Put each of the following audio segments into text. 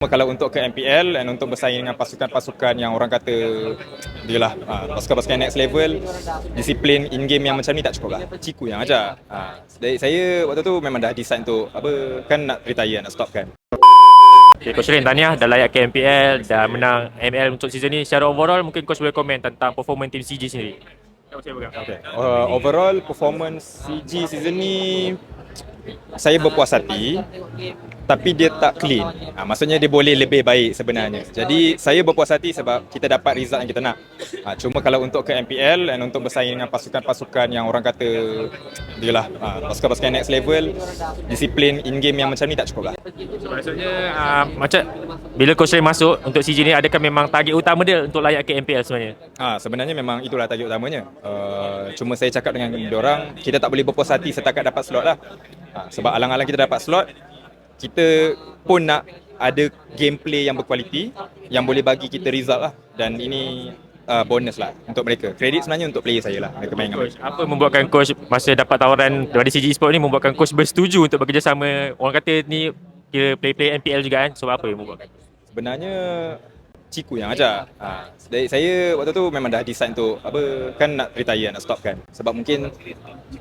Kalau untuk ke MPL dan untuk bersaing dengan pasukan-pasukan yang orang kata dia lah uh, pasukan-pasukan next level disiplin in game yang macam ni tak cukup lah Ciku yang ajar uh, saya waktu tu memang dah decide untuk apa kan nak retire nak stop kan Okay, Coach Rin, tahniah dah layak ke MPL, dah menang ML untuk season ni. Secara overall, mungkin Coach boleh komen tentang performance tim CG sendiri. okay. uh, overall performance CG season ni saya berpuas hati tapi dia tak clean. Ha, maksudnya dia boleh lebih baik sebenarnya. Jadi saya berpuas hati sebab kita dapat result yang kita nak. Ha, cuma kalau untuk ke MPL dan untuk bersaing dengan pasukan-pasukan yang orang kata dia lah ha, pasukan-pasukan next level disiplin in game yang macam ni tak cukup lah. So, maksudnya, uh, macam bila Coach Rin masuk untuk CG ni, adakah memang target utama dia untuk layak ke MPL sebenarnya? Ha, sebenarnya memang itulah target utamanya. Uh, cuma saya cakap dengan orang kita tak boleh berpuas hati setakat dapat slot lah. Ha, sebab alang-alang kita dapat slot, kita pun nak ada gameplay yang berkualiti yang boleh bagi kita result lah dan ini uh, bonus lah untuk mereka. Kredit sebenarnya untuk player saya lah. Mereka main Coach, apa membuatkan Coach masa dapat tawaran daripada CG Esports ni membuatkan Coach bersetuju untuk bekerjasama orang kata ni kira play-play MPL juga kan? So apa yang membuatkan? Sebenarnya Ciku yang ajar. Ha, dari saya waktu tu memang dah decide untuk apa kan nak retire nak stop kan. Sebab mungkin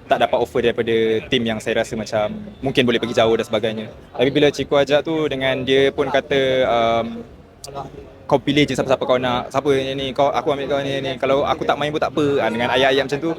tak dapat offer daripada tim yang saya rasa macam mungkin boleh pergi jauh dan sebagainya. Tapi bila Ciku ajak tu dengan dia pun kata um, kau pilih je siapa-siapa kau nak. Siapa yang ni kau aku ambil kau ni ni. Kalau aku tak main pun tak apa. Ha, dengan ayat-ayat macam tu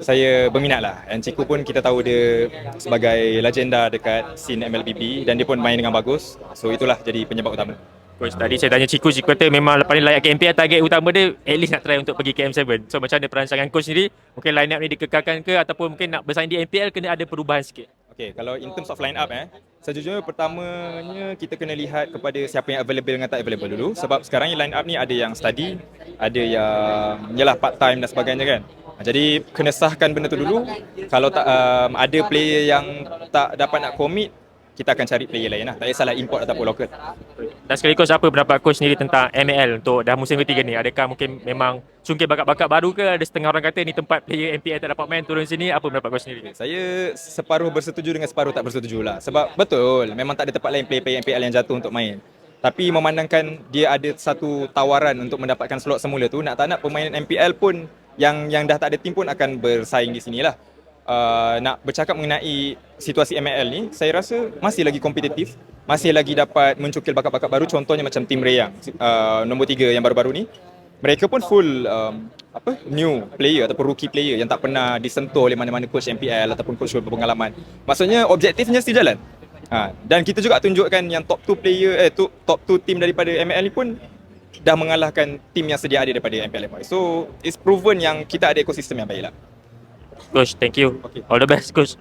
saya berminat lah Dan Ciku pun kita tahu dia sebagai legenda dekat scene MLBB Dan dia pun main dengan bagus So itulah jadi penyebab utama Coach, tadi saya tanya Ciku, Ciku kata memang lepas ni layak ke MPL, target utama dia at least nak try untuk pergi ke M7. So macam mana perancangan coach sendiri? Mungkin line up ni dikekalkan ke ataupun mungkin nak bersaing di MPL kena ada perubahan sikit? Okay, kalau in terms of line up eh, sejujurnya pertamanya kita kena lihat kepada siapa yang available dengan tak available dulu. Sebab sekarang ni line up ni ada yang study, ada yang yalah part time dan sebagainya kan. Jadi kena sahkan benda tu dulu. Kalau tak um, ada player yang tak dapat nak commit, kita akan cari player lain lah. Tak kisahlah import ataupun local. Dan sekali coach, apa pendapat coach sendiri tentang ML untuk dah musim ketiga ni? Adakah mungkin memang sungkir bakat-bakat baru ke? Ada setengah orang kata ni tempat player MPL tak dapat main turun sini. Apa pendapat coach sendiri? Saya separuh bersetuju dengan separuh tak bersetuju lah. Sebab betul, memang tak ada tempat lain player-player MPL yang jatuh untuk main. Tapi memandangkan dia ada satu tawaran untuk mendapatkan slot semula tu, nak tak nak pemain MPL pun yang yang dah tak ada tim pun akan bersaing di sinilah. Uh, nak bercakap mengenai situasi ML ni, saya rasa masih lagi kompetitif, masih lagi dapat mencukil bakat-bakat baru. Contohnya macam tim Reyang, uh, nombor tiga yang baru-baru ni. Mereka pun full um, apa new player ataupun rookie player yang tak pernah disentuh oleh mana-mana coach MPL ataupun coach berpengalaman. Maksudnya objektifnya still jalan. Ha, dan kita juga tunjukkan yang top 2 player eh tu, top 2 team daripada ML ni pun dah mengalahkan tim yang sedia ada daripada MPL. So it's proven yang kita ada ekosistem yang baik lah. Coach, thank you. Okay. All the best coach.